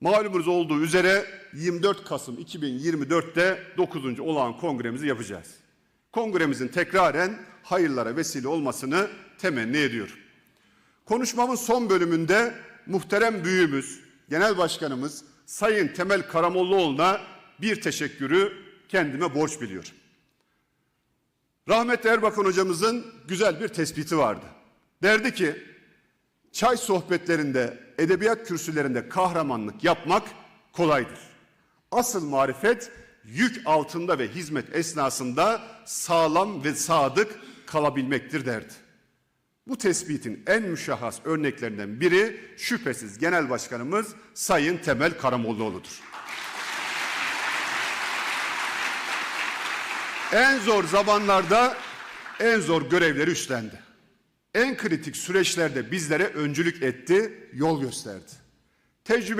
Malumunuz olduğu üzere 24 Kasım 2024'te 9. olağan kongremizi yapacağız. Kongremizin tekraren hayırlara vesile olmasını temenni ediyorum. Konuşmamın son bölümünde muhterem büyüğümüz, genel başkanımız Sayın Temel Karamollaoğlu'na bir teşekkürü kendime borç biliyorum. Rahmetli Erbakan hocamızın güzel bir tespiti vardı. Derdi ki, çay sohbetlerinde, edebiyat kürsülerinde kahramanlık yapmak kolaydır. Asıl marifet yük altında ve hizmet esnasında sağlam ve sadık kalabilmektir derdi. Bu tespitin en müşahhas örneklerinden biri şüphesiz Genel Başkanımız Sayın Temel Karamollaoğlu'dur. En zor zamanlarda en zor görevleri üstlendi. En kritik süreçlerde bizlere öncülük etti, yol gösterdi. Tecrübe